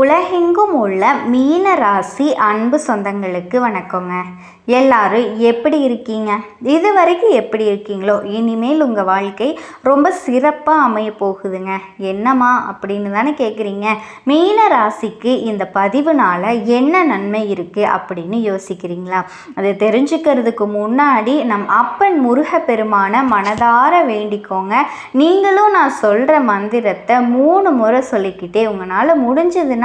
உலகெங்கும் உள்ள மீன ராசி அன்பு சொந்தங்களுக்கு வணக்கங்க. எல்லாரும் எப்படி இருக்கீங்க? இது வரைக்கும் எப்படி இருக்கீங்களோ இனிமேல் உங்கள் வாழ்க்கை ரொம்ப சிறப்பாக அமைய போகுதுங்க. என்னம்மா அப்படின்னு தானே கேட்குறீங்க மீன ராசிக்கு இந்த பதிவுனால் என்ன நன்மை இருக்குது அப்படின்னு யோசிக்கிறீங்களா? அதை தெரிஞ்சுக்கிறதுக்கு முன்னாடி நம் அப்பன் முருகப்பெருமான மனதார வேண்டிக்கோங்க. நீங்களும் நான் சொல்கிற மந்திரத்தை மூணு முறை சொல்லிக்கிட்டே உங்களால் முடிஞ்சதுன்னா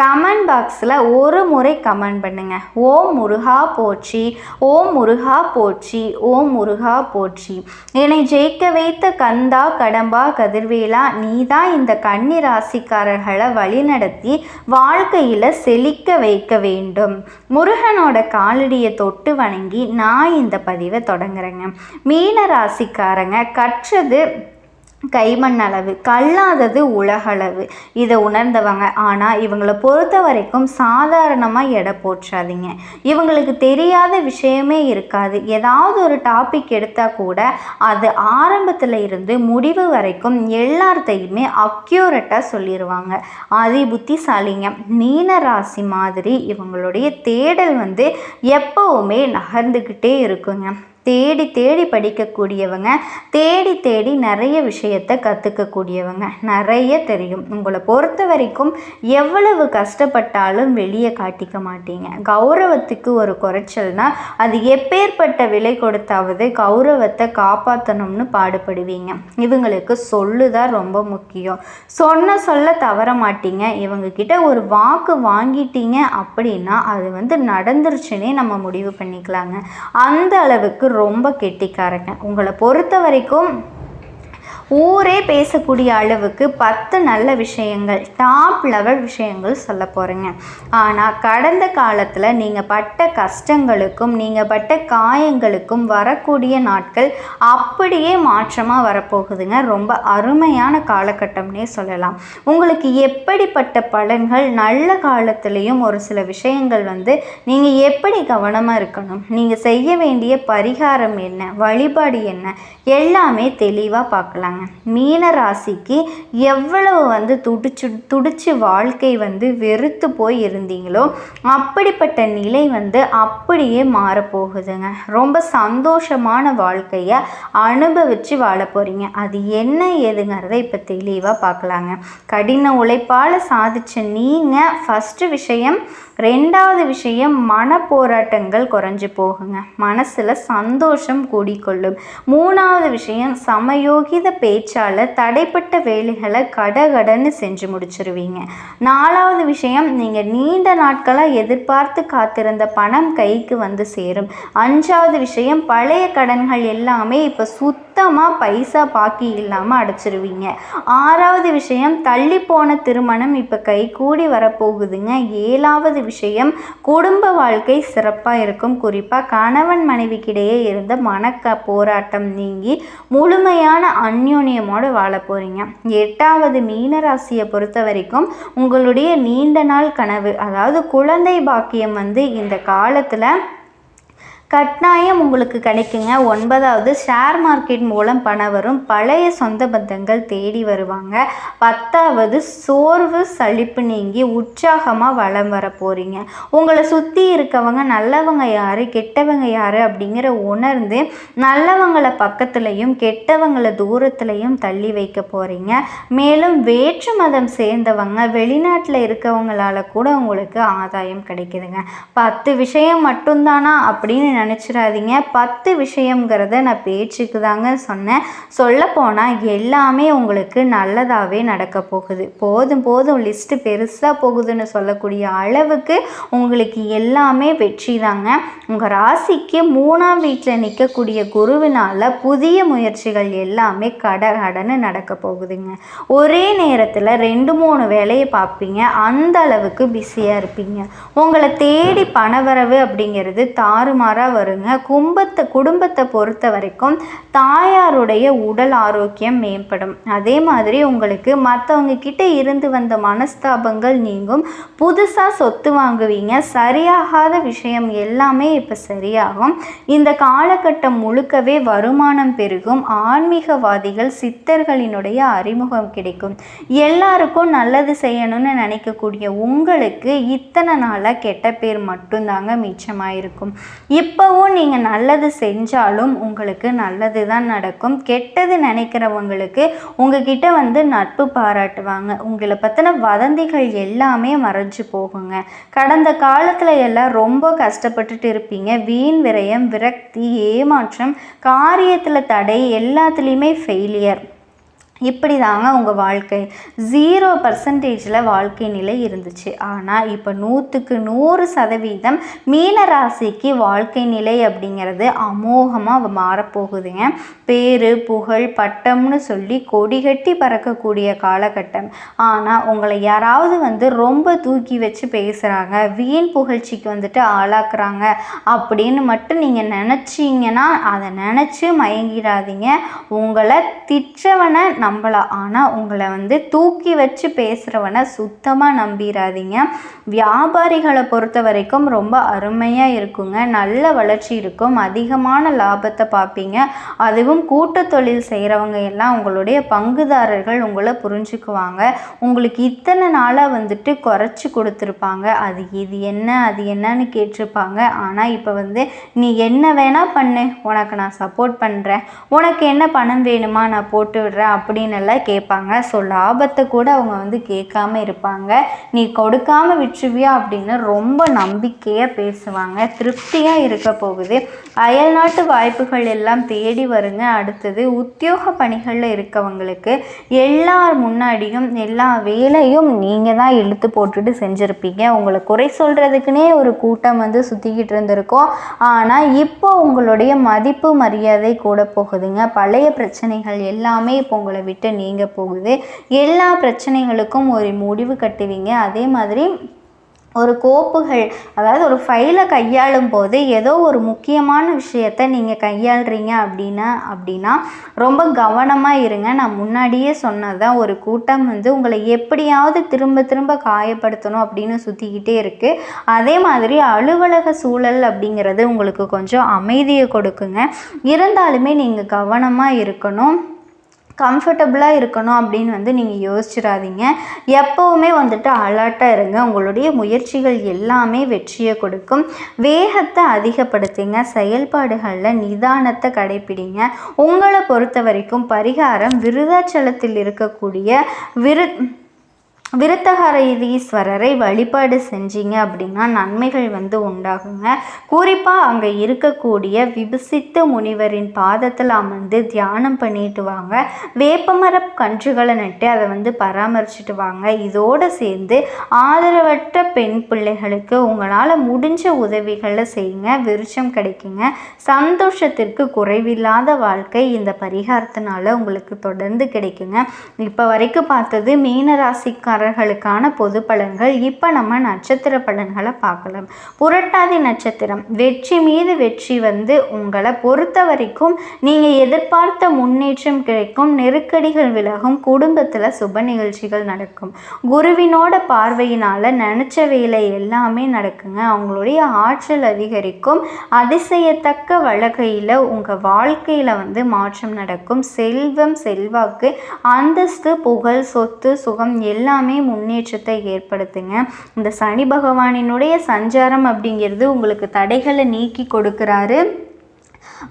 கமெண்ட் பாக்ஸில் ஒரு முறை கமெண்ட் பண்ணுங்க. ஓம் முருகா போற்றி ஓம் முருகா போற்றி ஓம் முருகா போற்றி. என்னை ஜெயிக்க வைத்த கந்தா கடம்பா கதிர்வேலா நீ தான் இந்த கன்னி ராசிக்காரர்களை வழிநடத்தி வாழ்க்கையில் செழிக்க வைக்க வேண்டும். முருகனோட காலடியை தொட்டு வணங்கி நான் இந்த பதிவை தொடங்குறேங்க. மீன ராசிக்காரங்க கற்றது கைமண் அளவு கல்லாதது உலகளவு. இதை உணர்ந்தவங்க. ஆனால் இவங்களை பொறுத்த வரைக்கும் சாதாரணமாக எடை போற்றாதீங்க. இவங்களுக்கு தெரியாத விஷயமே இருக்காது. ஏதாவது ஒரு டாபிக் எடுத்தால் கூட அது ஆரம்பத்தில் இருந்து முடிவு வரைக்கும் எல்லாத்தையுமே அக்யூரட்டாக சொல்லிடுவாங்க அதி புத்திசாலிங்க. மீன ராசி மாதிரி இவங்களுடைய தேடல் வந்து எப்போவுமே நகர்ந்துக்கிட்டே இருக்குங்க. தேடி தேடி படிக்கக்கூடியவங்க தேடி தேடி நிறைய விஷயத்தை கற்றுக்கக்கூடியவங்க நிறைய தெரியும். உங்களை பொறுத்த வரைக்கும் எவ்வளவு கஷ்டப்பட்டாலும் வெளியே காட்டிக்க மாட்டீங்க. கௌரவத்துக்கு ஒரு குறைச்சல்னா அது எப்பேற்பட்ட விலை கொடுத்தாவது கௌரவத்தை காப்பாற்றணும்னு பாடுபடுவீங்க. இவங்களுக்கு சொல்லுதான் ரொம்ப முக்கியம். சொன்ன சொல்ல தவற மாட்டீங்க. இவங்க கிட்ட ஒரு வாக்கு வாங்கிட்டீங்க அப்படின்னா அது வந்து நடந்துருச்சுன்னே நம்ம முடிவு பண்ணிக்கலாங்க. அந்த அளவுக்கு ரொம்ப கெட்டிக்காரங்க. உங்களை பொறுத்த வரைக்கும் ஊரே பேசக்கூடிய அளவுக்கு பத்து நல்ல விஷயங்கள் டாப் லெவல் விஷயங்கள் சொல்ல போகிறேங்க ஆனால் கடந்த காலத்தில் நீங்கள் பட்ட கஷ்டங்களுக்கும் நீங்கள் பட்ட காயங்களுக்கும் வரக்கூடிய நாட்கள் அப்படியே மாற்றமாக வரப்போகுதுங்க. ரொம்ப அருமையான காலகட்டம்னே சொல்லலாம். உங்களுக்கு எப்படிப்பட்ட பலன்கள் நல்ல காலத்துலேயும் ஒரு சில விஷயங்கள் வந்து நீங்கள் எப்படி கவனமாக இருக்கணும்? நீங்கள் செய்ய வேண்டிய பரிகாரம் என்ன? வழிபாடு என்ன? எல்லாமே தெளிவாக பார்க்கலாங்க. மீன ராசிக்கு எவ்வளவு வந்து துடிச்சு துடிச்சு வாழ்க்கை வந்து வெறுத்து போய் இருந்தீங்களோ அப்படிப்பட்ட நிலை வந்து அப்படியே மாறப்போகுதுங்க. ரொம்ப சந்தோஷமான வாழ்க்கையை அனுபவித்து வாழ போகிறீங்க அது என்ன ஏதுங்கிறத இப்போ தெளிவாக பார்க்கலாங்க கடின உழைப்பால் சாதிச்ச நீங்கள் ஃபஸ்ட்டு விஷயம் ரெண்டாவது விஷயம் மன போராட்டங்கள் குறைஞ்சு போகுங்க. மனசில் சந்தோஷம் கூடிக்கொள்ளும். மூணாவது விஷயம் சமயோகித பேச்சால் தடைப்பட்ட வேலைகளை கடகடன்னு செஞ்சு முடிச்சிருவீங்க. நாலாவது விஷயம் நீங்கள் நீண்ட நாட்களாக எதிர்பார்த்து காத்திருந்த பணம் கைக்கு வந்து சேரும். அஞ்சாவது விஷயம் பழைய கடன்கள் எல்லாமே இப்போ சுத்தமாக பைசா பாக்கி இல்லாமல் அடைச்சிருவீங்க. ஆறாவது விஷயம் தள்ளி போன திருமணம் இப்போ கை கூடி வரப்போகுதுங்க. ஏழாவது விஷயம். குடும்ப வாழ்க்கை சிறப்பாக இருக்கும். குறிப்பாக கணவன் மனைவிக்கிடையே இருந்த மனக்க போராட்டம் நீங்கி முழுமையான அந்யோன்யமோடு வாழ போகிறீங்க எட்டாவது மீனராசியை பொறுத்த வரைக்கும் உங்களுடைய நீண்ட நாள் கனவு அதாவது குழந்தை பாக்கியம் வந்து இந்த காலத்தில் கட்டாயம் உங்களுக்கு கிடைக்குங்க. ஒன்பதாவது ஷேர் மார்க்கெட் மூலம் பணம் வரும். பழைய சொந்த பந்தங்கள் தேடி வருவாங்க. பத்தாவது சோர்வு சலிப்பு நீங்கி உற்சாகமாக வளம் வர போகிறீங்க உங்களை சுற்றி இருக்கவங்க நல்லவங்க யார் கெட்டவங்க யார் அப்படிங்கிற உணர்ந்து நல்லவங்களை பக்கத்துலையும் கெட்டவங்களை தூரத்துலையும் தள்ளி வைக்க போகிறீங்க மேலும் வேற்று மதம் சேர்ந்தவங்க வெளிநாட்டில் இருக்கவங்களால கூட உங்களுக்கு ஆதாயம் கிடைக்குதுங்க. பத்து விஷயம் மட்டும்தானா அப்படின்னு நினச்சிடாதீங்க. பத்து விஷயங்கிறத நான் பேச்சுக்கு தாங்க சொன்னேன். சொல்லப்போனால் எல்லாமே உங்களுக்கு நல்லதாகவே நடக்க போகுது. போதும் போதும். லிஸ்ட்டு பெருசாக போகுதுன்னு சொல்லக்கூடிய அளவுக்கு உங்களுக்கு எல்லாமே வெற்றி தாங்க. உங்கள் ராசிக்கு மூணாம் வீட்டில் நிற்கக்கூடிய குருவினால் புதிய முயற்சிகள் எல்லாமே கட கடன்னு நடக்க போகுதுங்க. ஒரே நேரத்தில் ரெண்டு மூணு வேலையை பார்ப்பீங்க. அந்த அளவுக்கு பிஸியாக இருப்பீங்க. உங்களை தேடி பணவரவு அப்படிங்கிறது தாறுமாறாக வருங்க. கும்பத்தை குடும்பத்தை பொறுத்த வரைக்கும் தாயாருடைய உடல் ஆரோக்கியம் மேம்படும். அதே மாதிரி உங்களுக்கு மற்றவங்க கிட்ட இருந்து வந்த மனஸ்தாபங்கள் நீங்கும். புதுசாக சொத்து வாங்குவீங்க. சரியாகாத விஷயம் எல்லாமே இப்போ சரியாகும். இந்த காலகட்டம் முழுக்கவே வருமானம் பெருகும். ஆன்மீகவாதிகள் சித்தர்களினுடைய அறிமுகம் கிடைக்கும். எல்லாருக்கும் நல்லது செய்யணும்னு நினைக்கக்கூடிய உங்களுக்கு இத்தனை நாளாக கெட்ட பேர் மட்டும்தாங்க மிச்சமாயிருக்கும். இப்போவும் நீங்கள் நல்லது செஞ்சாலும் உங்களுக்கு நல்லது தான் நடக்கும். கெட்டது நினைக்கிறவங்களுக்கு உங்ககிட்ட வந்து நட்பு பாராட்டுவாங்க. உங்களை பற்றின வதந்திகள் எல்லாமே மறைஞ்சு போகுங்க. கடந்த காலத்தில் எல்லாம் ரொம்ப கஷ்டப்பட்டுட்டு இருப்பீங்க. வீண் விரயம் விரக்தி ஏமாற்றம் காரியத்தில் தடை எல்லாத்துலேயுமே ஃபெயிலியர் இப்படி தாங்க உங்கள் வாழ்க்கை. ஜீரோ பர்சன்டேஜில் வாழ்க்கை நிலை இருந்துச்சு. ஆனால் இப்போ நூற்றுக்கு நூறு சதவீதம் மீன ராசிக்கு வாழ்க்கை நிலை அப்படிங்கிறது அமோகமாக மாறப்போகுதுங்க. பேர் புகழ் பட்டம்னு சொல்லி கொடி கட்டி பறக்கக்கூடிய காலகட்டம். ஆனால் உங்களை யாராவது வந்து ரொம்ப தூக்கி வச்சு பேசுகிறாங்க வீண் புகழ்ச்சிக்கு வந்துட்டு ஆளாக்குறாங்க அப்படின்னு மட்டும் நீங்கள் நினச்சிங்கன்னா அதை நினச்சி மயங்கிடாதீங்க. உங்களை திட்டவனை நம்பலாம் ஆனால் உங்களை வந்து தூக்கி வச்சு பேசுகிறவனை சுத்தமாக நம்பிடாதீங்க வியாபாரிகளை பொறுத்த வரைக்கும் ரொம்ப அருமையாக இருக்குங்க. நல்ல வளர்ச்சி இருக்கும். அதிகமான லாபத்தை பார்ப்பீங்க. அதுவும் கூட்டு தொழில் செய்கிறவங்க எல்லாம் உங்களுடைய பங்குதாரர்கள் உங்களை புரிஞ்சுக்குவாங்க. உங்களுக்கு இத்தனை நாளாக வந்துட்டு குறைச்சி கொடுத்துருப்பாங்க. அது இது என்ன அது என்னன்னு கேட்டிருப்பாங்க. ஆனால் இப்போ வந்து நீ என்ன வேணால் பண்ணு. உனக்கு நான் சப்போர்ட் பண்ணுறேன் உனக்கு என்ன பணம் வேணுமா நான் போட்டு விடுறேன். அப்படின்னு எல்லாம் கேட்பாங்க. ஸோ லாபத்தை கூட அவங்க வந்து கேட்காம இருப்பாங்க. நீ கொடுக்காம விட்டுருவியா அப்படின்னு ரொம்ப நம்பிக்கையாக பேசுவாங்க. திருப்தியாக இருக்க போகுது. அயல்நாட்டு வாய்ப்புகள் எல்லாம் தேடி வருங்க. அடுத்தது உத்தியோக பணிகளில் இருக்கவங்களுக்கு எல்லார் முன்னாடியும் எல்லா வேலையும் நீங்கள் தான் இழுத்து போட்டுட்டு செஞ்சுருப்பீங்க. உங்களை குறை சொல்கிறதுக்குனே ஒரு கூட்டம் வந்து சுற்றிக்கிட்டு இருந்திருக்கோம். ஆனால் இப்போ உங்களுடைய மதிப்பு மரியாதை கூட போகுதுங்க. பழைய பிரச்சனைகள் எல்லாமே இப்போ உங்களை விட்டு நீங்க போகுது. எல்லா பிரச்சனைகளுக்கும் ஒரு முடிவு கட்டுவீங்க. அதே மாதிரி ஒரு கோப்புகள் அதாவது ஒரு ஃபைலை கையாளும் போது ஏதோ ஒரு முக்கியமான விஷயத்த நீங்கள் கையாளுறீங்க அப்படின்னா அப்படின்னா ரொம்ப கவனமாக இருங்க. நான் முன்னாடியே சொன்னதான் ஒரு கூட்டம் வந்து உங்களை எப்படியாவது திரும்ப திரும்ப காயப்படுத்தணும் அப்படின்னு சுற்றிக்கிட்டே இருக்குது அதே மாதிரி அலுவலக சூழல் அப்படிங்கிறது உங்களுக்கு கொஞ்சம் அமைதியை கொடுக்குங்க. இருந்தாலுமே நீங்கள் கவனமாக இருக்கணும். கம்ஃபர்டபுளாக இருக்கணும் அப்படின்னு வந்து நீங்கள் யோசிச்சிடாதீங்க. எப்போவுமே வந்துட்டு அலர்ட்டாக இருங்க. உங்களுடைய முயற்சிகள் எல்லாமே வெற்றியை கொடுக்கும். வேகத்தை அதிகப்படுத்துங்க. செயல்பாடுகளில் நிதானத்தை கடைப்பிடிங்க. உங்களை பொறுத்த வரைக்கும் பரிகாரம் விருதாச்சலத்தில் இருக்கக்கூடிய விரு விருத்தகாரீஸ்வரரை வழிபாடு செஞ்சீங்க அப்படின்னா நன்மைகள் வந்து உண்டாகுங்க. குறிப்பாக அங்கே இருக்கக்கூடிய விபசித்த முனிவரின் பாதத்தில் அமர்ந்து தியானம் பண்ணிட்டு வாங்க. வேப்பமர கன்றுகளை நட்டு அதை வந்து பராமரிச்சுட்டு வாங்க. இதோடு சேர்ந்து ஆதரவற்ற பெண் பிள்ளைகளுக்கு உங்களால் முடிஞ்ச உதவிகளை செய்யுங்க. விருச்சம் கிடைக்குங்க. சந்தோஷத்திற்கு குறைவில்லாத வாழ்க்கை இந்த பரிகாரத்தினால உங்களுக்கு தொடர்ந்து கிடைக்குங்க. இப்போ வரைக்கும் பார்த்தது மீனராசிக்கார ராசிக்காரர்களுக்கான பொது பலன்கள். இப்போ நம்ம நட்சத்திர பலன்களை பார்க்கலாம். புரட்டாதி நட்சத்திரம். வெற்றி மீது வெற்றி வந்து உங்களை பொறுத்த வரைக்கும் நீங்கள் எதிர்பார்த்த முன்னேற்றம் கிடைக்கும். நெருக்கடிகள் விலகும். குடும்பத்தில் சுப நிகழ்ச்சிகள் நடக்கும். குருவினோட பார்வையினால் நினச்ச வேலை எல்லாமே நடக்குங்க. அவங்களுடைய ஆற்றல் அதிகரிக்கும். அதிசயத்தக்க வழக்கையில் உங்கள் வாழ்க்கையில் வந்து மாற்றம் நடக்கும். செல்வம் செல்வாக்கு அந்தஸ்து புகழ் சொத்து சுகம் எல்லாமே எல்லாமே முன்னேற்றத்தை ஏற்படுத்துங்க. இந்த சனி பகவானினுடைய சஞ்சாரம் அப்படிங்கிறது உங்களுக்கு தடைகளை நீக்கி கொடுக்குறாரு.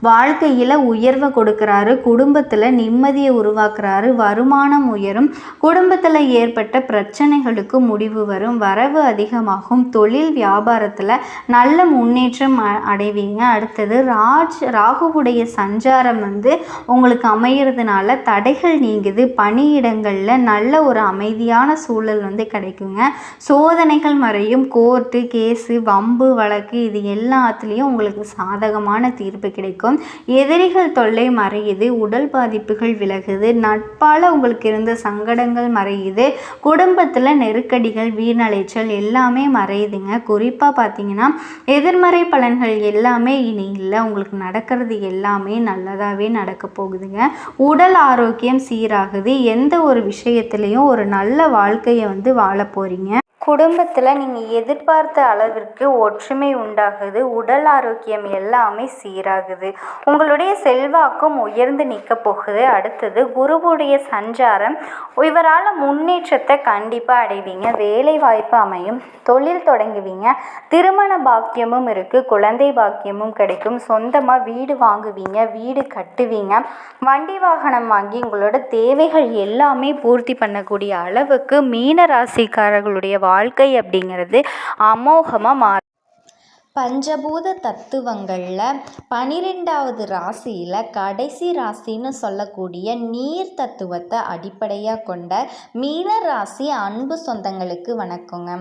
வாழ்க்கையில் உயர்வை கொடுக்குறாரு குடும்பத்தில் நிம்மதியை உருவாக்குறாரு வருமானம் உயரும் குடும்பத்தில் ஏற்பட்ட பிரச்சனைகளுக்கு முடிவு வரும் வரவு அதிகமாகும் தொழில் வியாபாரத்தில் நல்ல முன்னேற்றம் அடைவீங்க. அடுத்தது ராஜ் ராகுவுடைய சஞ்சாரம் வந்து உங்களுக்கு அமையிறதுனால தடைகள் நீங்குது பணியிடங்களில் நல்ல ஒரு அமைதியான சூழல் வந்து கிடைக்குங்க. சோதனைகள் மறையும் கோர்ட்டு கேஸு வம்பு வழக்கு இது எல்லாத்துலேயும் உங்களுக்கு சாதகமான தீர்ப்பு கிடைக்கும். எதிரிகள் தொல்லை மறையுது உடல் பாதிப்புகள் விலகுது நட்பால் உங்களுக்கு இருந்த சங்கடங்கள் மறையுது குடும்பத்தில் நெருக்கடிகள் வீணலைச்சல் எல்லாமே மறையுதுங்க. குறிப்பாக பார்த்தீங்கன்னா எதிர்மறை பலன்கள் எல்லாமே இனி இல்லை. உங்களுக்கு நடக்கிறது எல்லாமே நல்லதாகவே நடக்க போகுதுங்க. உடல் ஆரோக்கியம் சீராகுது. எந்த ஒரு விஷயத்துலையும் ஒரு நல்ல வாழ்க்கையை வந்து வாழ போகிறீங்க குடும்பத்தில் நீங்கள் எதிர்பார்த்த அளவிற்கு ஒற்றுமை உண்டாகுது உடல் ஆரோக்கியம் எல்லாமே சீராகுது. உங்களுடைய செல்வாக்கும் உயர்ந்து நிற்க போகுது. அடுத்தது குருவுடைய சஞ்சாரம். இவரால் முன்னேற்றத்தை கண்டிப்பாக அடைவீங்க. வேலை வாய்ப்பு அமையும். தொழில் தொடங்குவீங்க. திருமண பாக்கியமும் இருக்குது குழந்தை பாக்கியமும் கிடைக்கும். சொந்தமாக வீடு வாங்குவீங்க. வீடு கட்டுவீங்க. வண்டி வாகனம் வாங்கி உங்களோட தேவைகள் எல்லாமே பூர்த்தி பண்ணக்கூடிய அளவுக்கு மீன ராசிக்காரர்களுடைய வாழ்க்கை அப்படிங்கிறது அமோகமாக மாறும். பஞ்சபூத தத்துவங்களில் பனிரெண்டாவது ராசியில் கடைசி ராசின்னு சொல்லக்கூடிய நீர் தத்துவத்தை அடிப்படையாக கொண்ட மீன ராசி அன்பு சொந்தங்களுக்கு வணக்கங்க.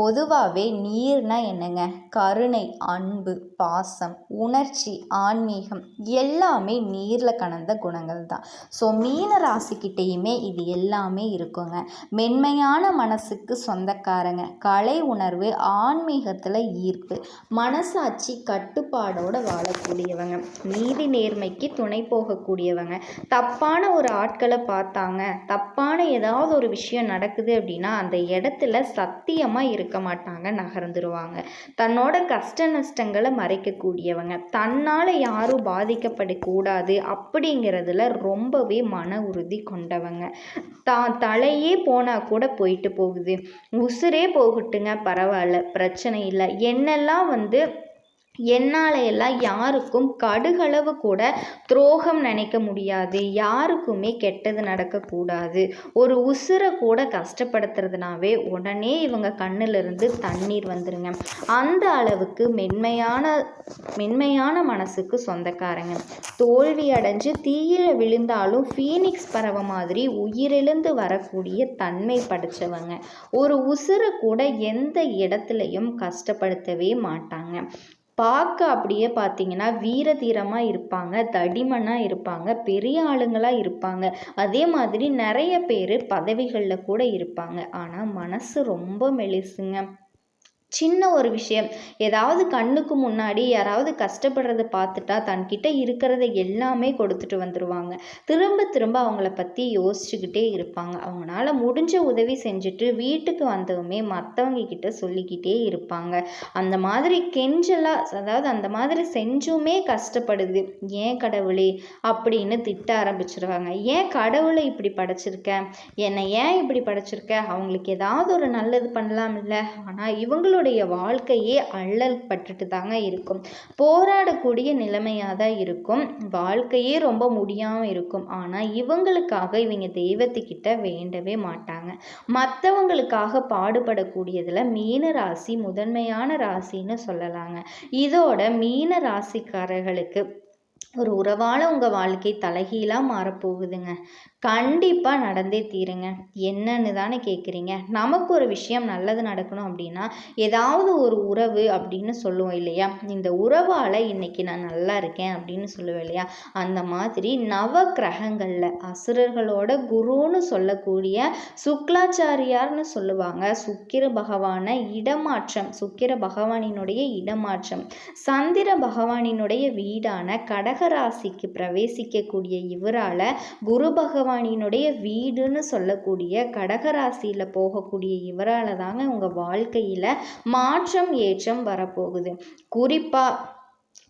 பொதுவாகவே நீர்னா என்னங்க? கருணை அன்பு பாசம் உணர்ச்சி ஆன்மீகம் எல்லாமே நீரில் கலந்த குணங்கள் தான். ஸோ மீன ராசிக்கிட்டேயுமே இது எல்லாமே இருக்குங்க. மென்மையான மனசுக்கு சொந்தக்காரங்க. கலை உணர்வு ஆன்மீகத்தில் ஈர்ப்பு மனசாட்சி கட்டுப்பாடோடு வாழக்கூடியவங்க. நீதி நேர்மைக்கு துணை போகக்கூடியவங்க. தப்பான ஒரு ஆட்களை பார்த்தாங்க. தப்பான ஏதாவது ஒரு விஷயம் நடக்குது அப்படின்னா அந்த இடத்துல சத்தியமாக இருக்கு இருக்க மாட்டாங்க நகர்ந்துருவாங்க. தன்னோட கஷ்ட நஷ்டங்களை மறைக்கக்கூடியவங்க. தன்னால் யாரும் பாதிக்கப்படக்கூடாது அப்படிங்கிறதுல ரொம்பவே மன உறுதி கொண்டவங்க. தான் தலையே போனால் கூட போயிட்டு போகுது. உசுரே போகட்டுங்க பரவாயில்ல பிரச்சனை இல்லை. என்னெல்லாம் வந்து என்னால் எல்லாம் யாருக்கும் கடுகளவு கூட துரோகம் நினைக்க முடியாது. யாருக்குமே கெட்டது நடக்கக்கூடாது ஒரு உசுரை கூட கஷ்டப்படுத்துறதுனாவே உடனே இவங்க கண்ணிலிருந்து தண்ணீர் வந்துருங்க. அந்த அளவுக்கு மென்மையான மென்மையான மனசுக்கு சொந்தக்காரங்க. தோல்வி அடைஞ்சு தீயில விழுந்தாலும் ஃபீனிக்ஸ் பறவை மாதிரி உயிரிழந்து வரக்கூடிய தன்மை படைச்சவங்க. ஒரு உசுரை கூட எந்த இடத்துலையும் கஷ்டப்படுத்தவே மாட்டாங்க. பார்க்க அப்படியே பார்த்தீங்கன்னா வீர தீரமாக இருப்பாங்க தடிமனாக இருப்பாங்க பெரிய ஆளுங்களாக இருப்பாங்க. அதே மாதிரி நிறைய பேர் பதவிகளில் கூட இருப்பாங்க. ஆனால் மனசு ரொம்ப மெலிசுங்க. சின்ன ஒரு விஷயம். ஏதாவது கண்ணுக்கு முன்னாடி யாராவது கஷ்டப்படுறத பார்த்துட்டா தன்கிட்ட இருக்கிறத எல்லாமே கொடுத்துட்டு வந்துடுவாங்க திரும்ப திரும்ப அவங்கள பற்றி யோசிச்சுக்கிட்டே இருப்பாங்க. அவங்களால முடிஞ்ச உதவி செஞ்சுட்டு வீட்டுக்கு வந்தவுமே மற்றவங்க கிட்ட சொல்லிக்கிட்டே இருப்பாங்க. அந்த மாதிரி கெஞ்சலாக அதாவது அந்த மாதிரி செஞ்சுமே கஷ்டப்படுது. ஏன் கடவுளே? அப்படின்னு திட்ட ஆரம்பிச்சிருவாங்க. ஏன் கடவுளை இப்படி படைச்சிருக்க? என்னை ஏன் இப்படி படைச்சிருக்க? அவங்களுக்கு ஏதாவது ஒரு நல்லது பண்ணலாம் இல்லை ஆனால் இவங்களோட மக்களுடைய வாழ்க்கையே அல்லல் பட்டுட்டு தாங்க இருக்கும். போராடக்கூடிய நிலைமையாக தான் இருக்கும். வாழ்க்கையே ரொம்ப முடியாமல் இருக்கும். ஆனால் இவங்களுக்காக இவங்க தெய்வத்துக்கிட்ட வேண்டவே மாட்டாங்க. மற்றவங்களுக்காக பாடுபடக்கூடியதில் மீன ராசி முதன்மையான ராசின்னு சொல்லலாங்க. இதோட மீன ராசிக்காரர்களுக்கு ஒரு உறவால் உங்கள் வாழ்க்கை தலைகீழாக மாறப்போகுதுங்க. கண்டிப்பாக நடந்தே தீருங்க. என்னன்னு தானே கேட்குறீங்க நமக்கு ஒரு விஷயம் நல்லது நடக்கணும் அப்படின்னா ஏதாவது ஒரு உறவு அப்படின்னு சொல்லுவோம் இல்லையா? இந்த உறவால் இன்னைக்கு நான் நல்லா இருக்கேன் அப்படின்னு சொல்லுவேன் இல்லையா? அந்த மாதிரி நவ கிரகங்களில் அசுரர்களோட குருன்னு சொல்லக்கூடிய சுக்லாச்சாரியார்னு சொல்லுவாங்க. சுக்கிர பகவானை இடமாற்றம் சுக்கிர பகவானினுடைய இடமாற்றம். சந்திர பகவானினுடைய வீடான கடகராசிக்கு பிரவேசிக்கக்கூடிய இவரால் குரு பகவான் பகவானினுடைய வீடுன்னு சொல்லக்கூடிய கடகராசியில் போகக்கூடிய இவரால் தாங்க உங்கள் வாழ்க்கையில் மாற்றம் ஏற்றம் வரப்போகுது. குறிப்பாக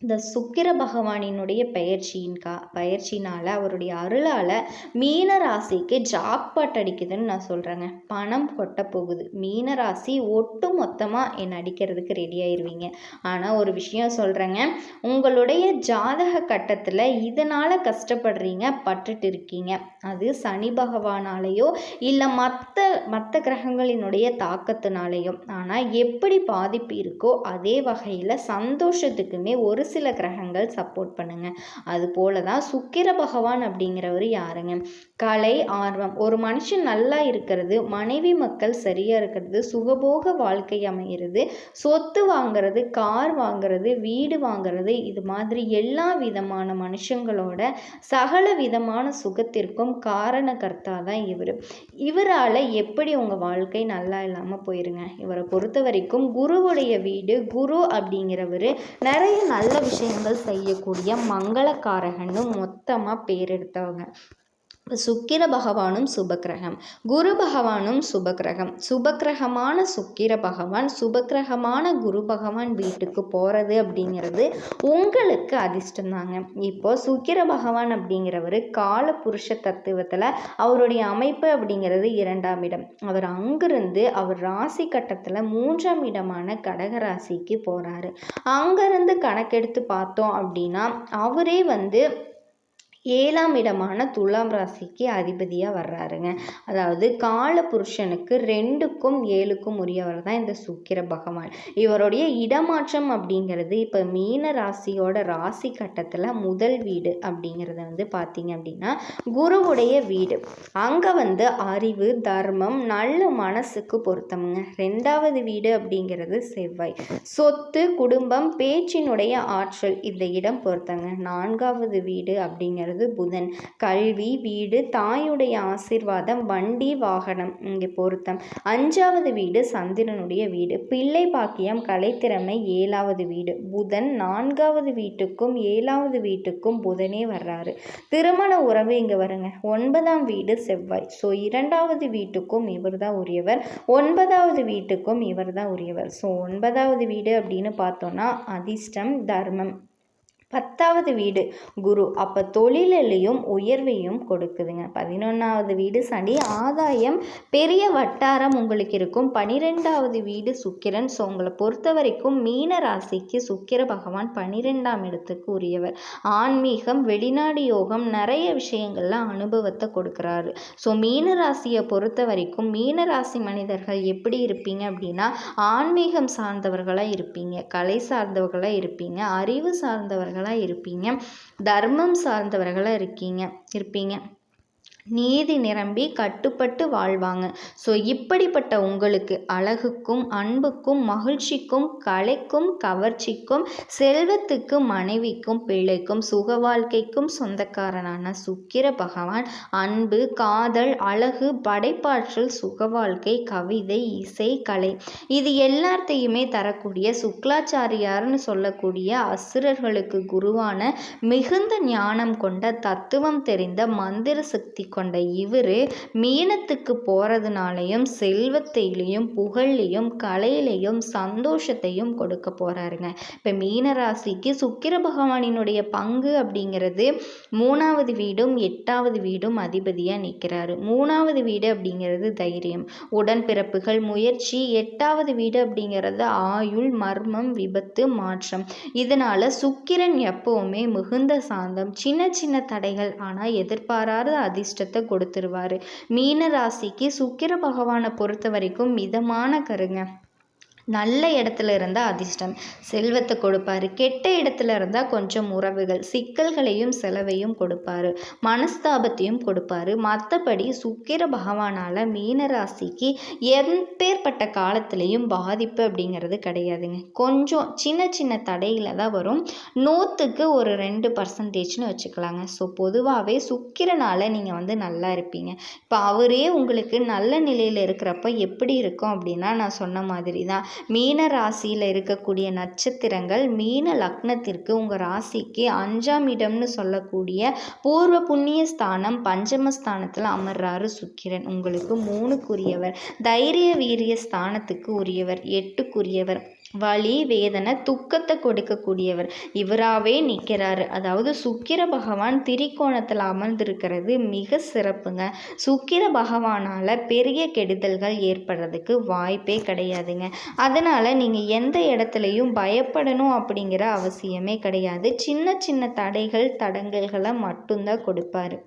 இந்த சுக்கிர பகவானினுடைய பயிற்சியின் கா பயிற்சினால் அவருடைய அருளால் மீன ராசிக்கு ஜாக்பாட் அடிக்குதுன்னு நான் சொல்கிறேங்க பணம் கொட்ட போகுது. மீன ராசி ஒட்டு மொத்தமாக என்னை அடிக்கிறதுக்கு ரெடி ஆயிடுவீங்க ஆனால் ஒரு விஷயம் சொல்கிறேங்க உங்களுடைய ஜாதக கட்டத்தில் இதனால் கஷ்டப்படுறீங்க பட்டுட்டு இருக்கீங்க. அது சனி பகவானாலேயோ இல்லை மற்ற மற்ற கிரகங்களினுடைய தாக்கத்தினாலேயோ. ஆனால் எப்படி பாதிப்பு இருக்கோ அதே வகையில் சந்தோஷத்துக்குமே ஒரு சில கிரகங்கள் சப்போர்ட் பண்ணுங்க. அது போல தான் சுக்கிர பகவான் அப்படிங்கிறவர் யாருங்க? கலை ஆர்வம். ஒரு மனுஷன் நல்லா இருக்கிறது மனைவி மக்கள் சரியாக இருக்கிறது சுகபோக வாழ்க்கை அமைகிறது சொத்து வாங்கிறது கார் வாங்கிறது வீடு வாங்கிறது இது மாதிரி எல்லா விதமான மனுஷங்களோட சகல விதமான சுகத்திற்கும் காரணகர்த்தா தான் இவர். இவரால் எப்படி உங்கள் வாழ்க்கை நல்லா இல்லாமல் போயிருங்க? இவரை பொறுத்த வரைக்கும் குருவுடைய வீடு குரு அப்படிங்கிறவர் நிறைய நல்ல விஷயங்கள் செய்யக்கூடிய மங்களக்காரகன்னு மொத்தமாக பேர் எடுத்தவங்க. சுக்கிர பகவானும் சுபக்கிரகம். குரு பகவானும் சுபக்கிரகம். சுபக்கிரகமான சுக்கிர பகவான் சுபக்கிரகமான குரு பகவான் வீட்டுக்கு போகிறது அப்படிங்கிறது உங்களுக்கு அதிர்ஷ்டம் தாங்க. இப்போ சுக்கிர பகவான் அப்படிங்கிறவர் கால புருஷ தத்துவத்தில் அவருடைய அமைப்பு அப்படிங்கிறது இரண்டாம் இடம். அவர் அங்கிருந்து அவர் ராசி கட்டத்தில் மூன்றாம் இடமான கடக ராசிக்கு போகிறாரு அங்கேருந்து கணக்கெடுத்து பார்த்தோம் அப்படின்னா அவரே வந்து ஏழாம் இடமான துலாம் ராசிக்கு அதிபதியாக வர்றாருங்க. அதாவது கால புருஷனுக்கு ரெண்டுக்கும் ஏழுக்கும் உரியவர் தான் இந்த சுக்கிர பகவான். இவருடைய இடமாற்றம் அப்படிங்கிறது இப்போ மீன ராசியோட ராசி கட்டத்தில் முதல் வீடு அப்படிங்கிறத வந்து பார்த்தீங்க அப்படின்னா குருவுடைய வீடு. அங்கே வந்து அறிவு தர்மம் நல்ல மனசுக்கு பொருத்தமுங்க. ரெண்டாவது வீடு அப்படிங்கிறது செவ்வாய். சொத்து குடும்பம் பேச்சினுடைய ஆற்றல் இந்த இடம் பொருத்தங்க நான்காவது வீடு அப்படிங்கிறது அப்படிங்கிறது புதன். கல்வி வீடு தாயுடைய ஆசிர்வாதம் வண்டி வாகனம். இங்கே பொருத்தம். அஞ்சாவது வீடு சந்திரனுடைய வீடு. பிள்ளை பாக்கியம் கலைத்திறமை ஏழாவது வீடு. புதன் நான்காவது வீட்டுக்கும் ஏழாவது வீட்டுக்கும் புதனே வர்றாரு. திருமண உறவு இங்கே வருங்க. ஒன்பதாம் வீடு செவ்வாய். ஸோ இரண்டாவது வீட்டுக்கும் இவர் தான் உரியவர். ஒன்பதாவது வீட்டுக்கும் இவர் தான் உரியவர். ஸோ ஒன்பதாவது வீடு அப்படின்னு பார்த்தோன்னா அதிர்ஷ்டம் தர்மம். பத்தாவது வீடு. குரு அப்போ தொழிலையும் உயர்வையும் கொடுக்குதுங்க. பதினொன்றாவது வீடு சனி. ஆதாயம் பெரிய வட்டாரம் உங்களுக்கு இருக்கும். பனிரெண்டாவது வீடு சுக்கிரன். ஸோ உங்களை பொறுத்த வரைக்கும் மீன ராசிக்கு சுக்கிர பகவான் பனிரெண்டாம் இடத்துக்கு உரியவர். ஆன்மீகம் வெளிநாடு யோகம் நிறைய விஷயங்கள்லாம் அனுபவத்தை கொடுக்குறாரு. ஸோ மீன ராசியை பொறுத்த வரைக்கும் மீன ராசி மனிதர்கள் எப்படி இருப்பீங்க அப்படின்னா ஆன்மீகம் சார்ந்தவர்களாக இருப்பீங்க. கலை சார்ந்தவர்களாக இருப்பீங்க. அறிவு சார்ந்தவர்கள் சார்ந்தவர்களாக இருப்பீங்க. தர்மம் சார்ந்தவர்களாக இருக்கீங்க இருப்பீங்க. நீதி நிரம்பி கட்டுப்பட்டு வாழ்வாங்க. ஸோ இப்படிப்பட்ட உங்களுக்கு அழகுக்கும் அன்புக்கும் மகிழ்ச்சிக்கும் கலைக்கும் கவர்ச்சிக்கும் செல்வத்துக்கும் மனைவிக்கும் பிள்ளைக்கும் சுக வாழ்க்கைக்கும் சொந்தக்காரனான சுக்கிர பகவான் அன்பு காதல் அழகு படைப்பாற்றல் சுக வாழ்க்கை கவிதை இசை கலை இது எல்லாத்தையுமே தரக்கூடிய சுக்லாச்சாரியார்னு சொல்லக்கூடிய அசுரர்களுக்கு குருவான மிகுந்த ஞானம் கொண்ட தத்துவம் தெரிந்த மந்திர சக்தி கொண்ட கொண்ட இவர் மீனத்துக்கு போகிறதுனாலையும் செல்வத்திலையும் புகழ்லையும் கலையிலையும் சந்தோஷத்தையும் கொடுக்க போகிறாருங்க இப்போ மீனராசிக்கு சுக்கிர பகவானினுடைய பங்கு அப்படிங்கிறது மூணாவது வீடும் எட்டாவது வீடும் அதிபதியாக நிற்கிறாரு மூணாவது வீடு அப்படிங்கிறது தைரியம். உடன்பிறப்புகள் முயற்சி எட்டாவது வீடு அப்படிங்கிறது ஆயுள் மர்மம் விபத்து மாற்றம். இதனால் சுக்கிரன் எப்பவுமே மிகுந்த சாந்தம். சின்ன சின்ன தடைகள் ஆனால் எதிர்பாராத அதிர்ஷ்டம் அதிர்ஷ்டத்தை கொடுத்துருவாரு. மீன ராசிக்கு சுக்கிர பகவானை பொறுத்த வரைக்கும் மிதமான கருங்க. நல்ல இடத்துல இருந்தால் அதிர்ஷ்டம். செல்வத்தை கொடுப்பாரு. கெட்ட இடத்துல இருந்தால் கொஞ்சம் உறவுகள். சிக்கல்களையும் செலவையும் கொடுப்பாரு. மனஸ்தாபத்தையும் கொடுப்பாரு. மற்றபடி சுக்கிர பகவானால் மீனராசிக்கு எப்பேற்பட்ட காலத்திலையும் பாதிப்பு அப்படிங்கிறது கிடையாதுங்க. கொஞ்சம் சின்ன சின்ன தடையில் தான் வரும். நூற்றுக்கு ஒரு ரெண்டு பர்சன்டேஜ்னு வச்சுக்கலாங்க. ஸோ பொதுவாகவே சுக்கிரனால் நீங்கள் வந்து நல்லா இருப்பீங்க. இப்போ அவரே உங்களுக்கு நல்ல நிலையில் இருக்கிறப்ப எப்படி இருக்கும் அப்படின்னா நான் சொன்ன மாதிரி தான் மீன ராசியில் இருக்கக்கூடிய நட்சத்திரங்கள் மீன லக்னத்திற்கு உங்கள் ராசிக்கு அஞ்சாம் இடம்னு சொல்லக்கூடிய பூர்வ புண்ணிய ஸ்தானம் பஞ்சமஸ்தானத்தில் அமர்றாரு சுக்கிரன். உங்களுக்கு மூணுக்குரியவர். தைரிய வீரிய ஸ்தானத்துக்கு உரியவர். எட்டுக்குரியவர். வலி வேதனை துக்கத்தை கொடுக்கக்கூடியவர். இவராகவே நிற்கிறாரு. அதாவது சுக்கிர பகவான் திரிகோணத்தில் அமர்ந்திருக்கிறது. மிக சிறப்புங்க. சுக்கிர பகவானால் பெரிய கெடுதல்கள் ஏற்படுறதுக்கு வாய்ப்பே கிடையாதுங்க. அதனால் நீங்கள் எந்த இடத்துலையும் பயப்படணும் அப்படிங்கிற அவசியமே கிடையாது. சின்ன சின்ன தடைகள் தடங்கல்களை மட்டும்தான் கொடுப்பாரு.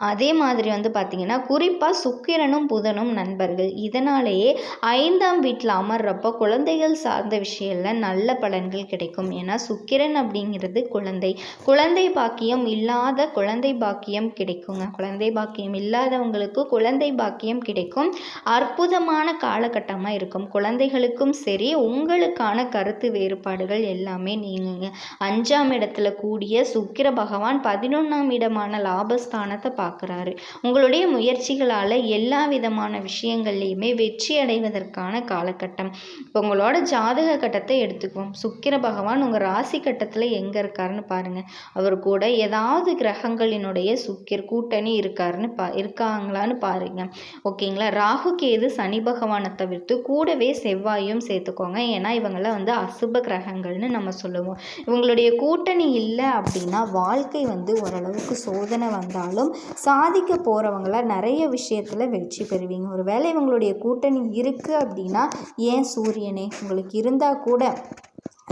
அதே மாதிரி வந்து பார்த்திங்கன்னா குறிப்பாக சுக்கிரனும் புதனும் நண்பர்கள் இதனாலேயே ஐந்தாம் வீட்டில் அமர்றப்போ குழந்தைகள் சார்ந்த விஷயத்தில் நல்ல பலன்கள் கிடைக்கும். ஏன்னா சுக்கிரன் அப்படிங்கிறது குழந்தை. குழந்தை பாக்கியம் இல்லாத குழந்தை பாக்கியம் கிடைக்குங்க. குழந்தை பாக்கியம் இல்லாதவங்களுக்கு குழந்தை பாக்கியம் கிடைக்கும். அற்புதமான காலகட்டமாக இருக்கும். குழந்தைகளுக்கும் சரி உங்களுக்கான கருத்து வேறுபாடுகள் எல்லாமே நீங்குங்க. அஞ்சாம் இடத்துல கூடிய சுக்கிர பகவான் பதினொன்றாம் இடமான லாபஸ்தானத்தை பார்க்குறாரு உங்களுடைய முயற்சிகளால் எல்லா விதமான விஷயங்கள்லையுமே வெற்றி அடைவதற்கான காலகட்டம். இப்போ உங்களோட ஜாதக கட்டத்தை எடுத்துக்குவோம். சுக்கிர பகவான் உங்கள் ராசி கட்டத்தில் எங்கே இருக்காருன்னு பாருங்கள் அவர் கூட ஏதாவது கிரகங்களினுடைய சுக்கிர் கூட்டணி இருக்காருன்னு பா இருக்காங்களான்னு பாருங்க. ஓகேங்களா? ராகு கேது சனி பகவானை தவிர்த்து கூடவே செவ்வாயும் சேர்த்துக்கோங்க. ஏன்னா இவங்களாம் வந்து அசுப கிரகங்கள்னு நம்ம சொல்லுவோம். இவங்களுடைய கூட்டணி இல்லை அப்படின்னா வாழ்க்கை வந்து ஓரளவுக்கு சோதனை வந்தாலும் சாதிக்க போகிறவங்கள நிறைய விஷயத்தில் வெற்றி பெறுவீங்க. ஒரு வேளை இவங்களுடைய கூட்டணி இருக்குது அப்படின்னா ஏன் சூரியனே? உங்களுக்கு இருந்தால் கூட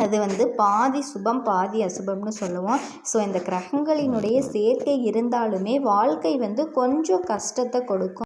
அது வந்து பாதி சுபம் பாதி அசுபம்னு சொல்லுவோம். ஸோ இந்த கிரகங்களினுடைய சேர்க்கை இருந்தாலுமே வாழ்க்கை வந்து கொஞ்சம் கஷ்டத்தை கொடுக்கும்.